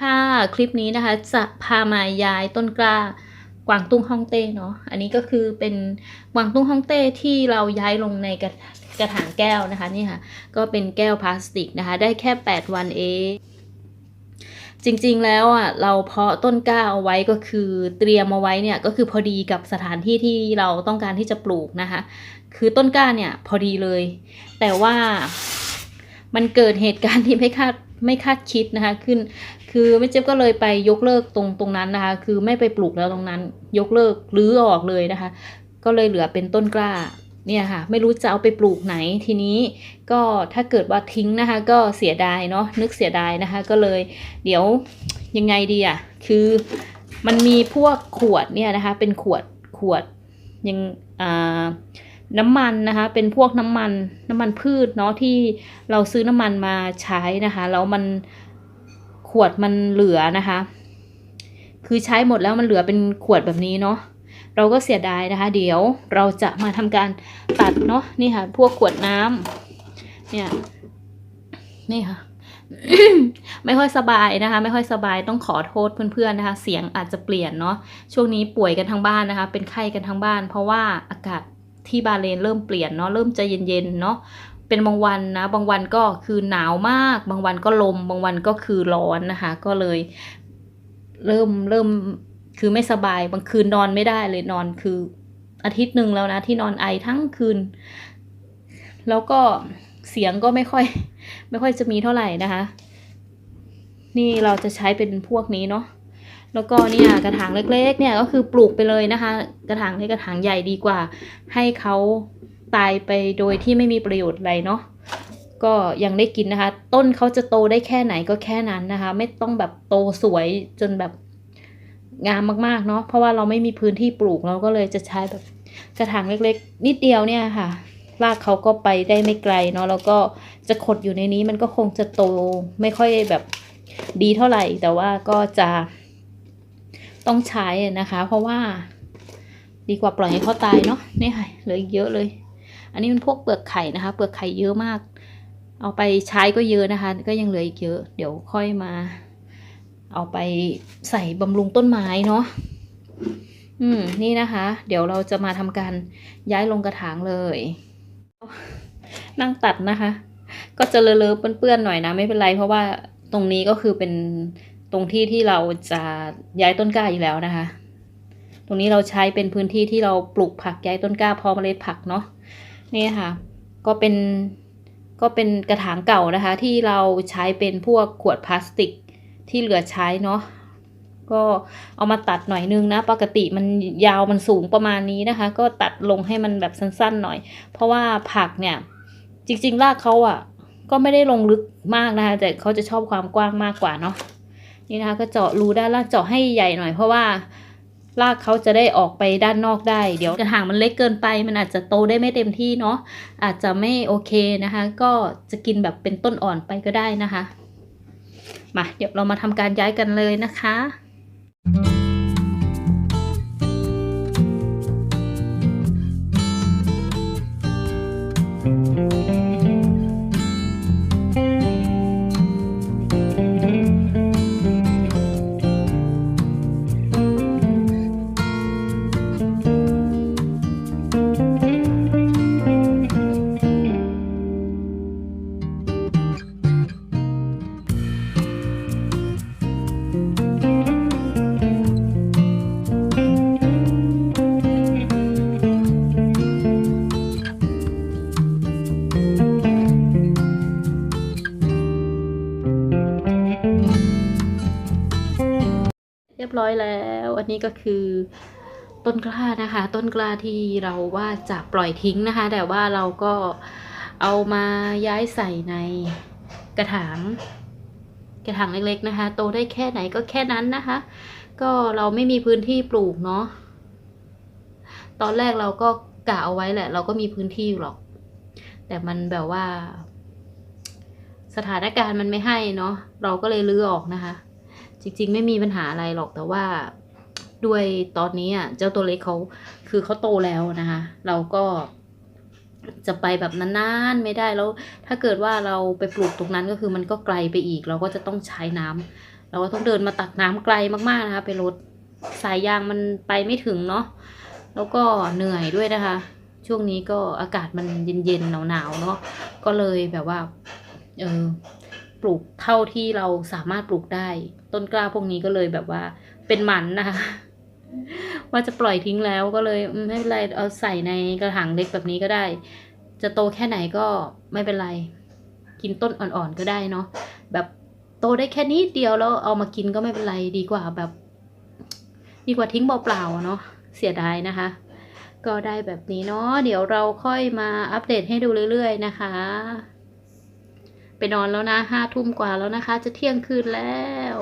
ค่ะคลิปนี้นะคะจะพามาย้ายต้นกล้ากวางตุ้งฮ่องเต้เนาะอันนี้ก็คือเป็นกวางตุ้งฮ่องเต้ที่เราย้ายลงในกระกระถางแก้วนะคะนี่ค่ะก็เป็นแก้วพลาสติกนะคะ ได้แค่ 8 วันเองจริงๆแล้วอะเราเพาะต้นกล้าเอาไว้ก็คือเตรียมเอาไว้เนี่ยก็คือพอดีกับสถานที่ที่เราต้องการที่จะปลูกนะคะ คือต้นกล้าเนี่ยพอดีเลย แต่ว่ามันเกิดเหตุการณ์ที่ไม่คาด ไม่คาดคิดนะคะ ขึ้น คือแม่เจี๊ยบก็เลยไปยกเลิกตรงตรงนั้นนะคะ คือไม่ไปปลูกแล้วตรงนั้น ยกเลิกรื้อออกเลยนะคะ ก็เลยเหลือเป็นต้นกล้าเนี่ยค่ะ ไม่รู้จะเอาไปปลูกไหนทีนี้ก็ถ้าเกิดว่าทิ้งนะคะ ก็เสียดายเนาะนึกเสียดายนะคะ ก็เลย เดี๋ยวยังไงดีอะคือมันมีพวกขวดเนี่ยนะคะ เป็นขวดขวดยังอ่า น้ำมันนะคะ เป็นพวกน้ำมันน้ำมันพืชเนาะที่เราซื้อน้ำมันมาใช้นะคะแล้วมันขวดมันเหลือนะคะ คือใช้หมดแล้วมันเหลือเป็นขวดแบบนี้เนาะเราก็เสียดายนะคะ เดี๋ยวเราจะมาทำการตัดเนาะนี่ค่ะ พวกขวดน้ำเนี่ยนี่ค่ะ ไม่ค่อยสบายนะคะ ไม่ค่อยสบายต้องขอโทษเพื่อนๆนะคะ เสียงอาจจะเปลี่ยนเนาะช่วงนี้ป่วยกันทั้งบ้านนะคะ เป็นไข้กันทั้งบ้าน เพราะว่าอากาศ ที่บาเลนเริ่มเปลี่ยนเนาะเริ่มจะเย็นๆเนาะเป็นบางวันนะบางวันก็คือหนาวมาก บางวันก็ลม บางวันก็คือร้อนนะคะ ก็เลยเริ่มเริ่มคือไม่สบายบางคืนนอนไม่ได้เลยนอนคืออาทิตย์หนึ่งแล้วนะที่นอนไอทั้งคืน แล้วก็เสียงก็ไม่ค่อย ไม่ค่อยจะมีเท่าไหร่นะคะ นี่เราจะใช้เป็นพวกนี้เนาะ แล้วก็เนี่ยกระถางเล็กๆเนี่ยก็คือปลูกไปเลยนะคะ กระถางเล็กกระถางใหญ่ดีกว่า ให้เขาตายไปโดยที่ไม่มีประโยชน์อะไรเนาะก็ยังได้กินนะคะ ต้นเขาจะโตได้แค่ไหนก็แค่นั้นนะคะ ไม่ต้องแบบโตสวยจนแบบงามมากๆเนาะเพราะว่าเราไม่มีพื้นที่ปลูกเราก็เลยจะใช้แบบกระถางเล็กๆ นิดเดียวเนี่ยค่ะรากเขาก็ไปได้ไม่ไกลเนาะแล้วก็จะขดอยู่ในนี้มันก็คงจะโตไม่ค่อยแบบดีเท่าไหร่ แต่ว่าก็จะ ต้องใช้นะคะ เพราะว่าดีกว่าปล่อยให้เขาตายเนาะนี่ค่ะเหลือเยอะเลย อันนี้มันพวกเปลือกไข่นะคะ เปลือกไข่เยอะมาก เอาไปใช้ก็เยอะนะคะ ก็ยังเหลืออีกเยอะ เดี๋ยวค่อยมา เอาไปใส่บำรุงต้นไม้เนาะอืมนี่นะคะ เดี๋ยวเราจะมาทำการย้ายลงกระถางเลย นั่งตัดนะคะ ก็จะเลอะๆเปื้อนๆหน่อยนะ ไม่เป็นไรเพราะว่าตรงนี้ก็คือเป็น ตรงที่ที่เราจะย้ายต้นกล้าอยู่แล้วนะคะ ตรงนี้เราใช้เป็นพื้นที่ที่เราปลูกผักย้ายต้นกล้าพาะเมล็ดผักเนาะนี่ค่ะ ก็เป็นก็เป็นกระถางเก่านะคะ ที่เราใช้เป็นพวกขวดพลาสติกที่เหลือใช้เนาะก็เอามาตัดหน่อยนึงนะ ปกติมันยาวมันสูงประมาณนี้นะคะ ก็ตัดลงให้มันแบบสั้นๆหน่อย เพราะว่าผักเนี่ย จริงๆรากเขาอะ ก็ไม่ได้ลงลึกมากนะคะ แต่เขาจะชอบความกว้างมากกว่าเนาะ นี่นะคะก็เจาะรูด้านล่างเจาะให้ใหญ่หน่อยเพราะว่ารากเขาจะได้ออกไปด้านนอกได้ เดี๋ยวกระถางมันเล็กเกินไป มันอาจจะโตได้ไม่เต็มที่เนาะอาจจะไม่โอเคนะคะ ก็จะกินแบบเป็นต้นอ่อนไปก็ได้นะคะมาเดี๋ยวเรามาทำการย้ายกันเลยนะคะ เรียบร้อยแล้ว อันนี้ก็คือต้นกล้านะคะ ต้นกล้าที่เราว่าจะปล่อยทิ้งนะคะ แต่ว่าเราก็เอามาย้ายใส่ในกระถางกระถางเล็กๆนะคะ โตได้แค่ไหนก็แค่นั้นนะคะ ก็เราไม่มีพื้นที่ปลูกเนาะตอนแรกเราก็กะเอาไว้แหละ เราก็มีพื้นที่อยู่หรอก แต่มันแบบว่า สถานการณ์มันไม่ให้เนาะเราก็เลยลื้อออกนะคะ จริง ๆ ไม่มีปัญหาอะไรหรอกแต่ว่าด้วยตอนนี้อะเจ้าตัวเล็กเขาคือเขาโตแล้วนะคะ เราก็จะไปแบบนานๆไม่ได้แล้ว ถ้าเกิดว่าเราไปปลูกตรงนั้นก็คือมันก็ไกลไปอีก เราก็จะต้องใช้น้ำเราก็ต้องเดินมาตักน้ำไกลมากๆนะคะ ไปรดสายยางมันไปไม่ถึงเนาะแล้วก็เหนื่อยด้วยนะคะ ช่วงนี้ก็อากาศมันเย็นๆหนาวๆเนาะก็เลยแบบว่าเออปลูกเท่าที่เราสามารถปลูกได้ ต้นกล้าพวกนี้ก็เลยแบบว่าเป็นหมันนะคะว่าจะปล่อยทิ้งแล้วก็เลยไม่เป็นไรเอาใส่ในกระถางเล็กแบบนี้ก็ได้ จะโตแค่ไหนก็ไม่เป็นไร กินต้นอ่อนๆก็ได้เนาะแบบโตได้แค่นี้เดียวแล้วเอามากินก็ไม่เป็นไรดีกว่าแบบ ดีกว่าทิ้งเปล่าๆเนาะเสียดายนะคะ ก็ได้แบบนี้เนาะเดี๋ยวเราค่อยมาอัปเดตให้ดูเรื่อยๆนะคะ ไปนอนแล้วนะห้าทุ่มกว่าแล้วนะคะ จะเที่ยงคืนแล้ว